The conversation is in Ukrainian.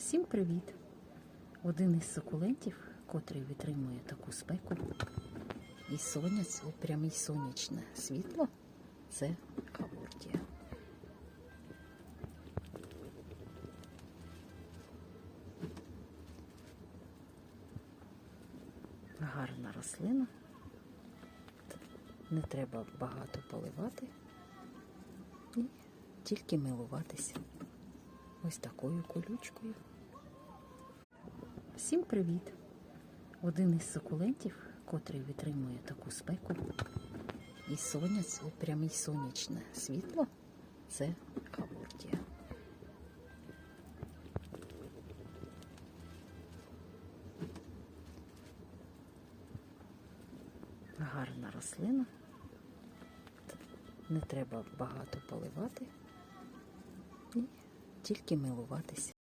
Всім привіт! Один із сукулентів, котрий витримує таку спеку, і сонець, прямо й сонячне світло це кавортія. Гарна рослина. Не треба багато поливати і тільки милуватися ось такою колючкою. Всім привіт! Один із сукулентів, котрий витримує таку спеку, і сонець, прямо й сонячне світло це кавортія. Гарна рослина. Не треба багато поливати тільки милуватися.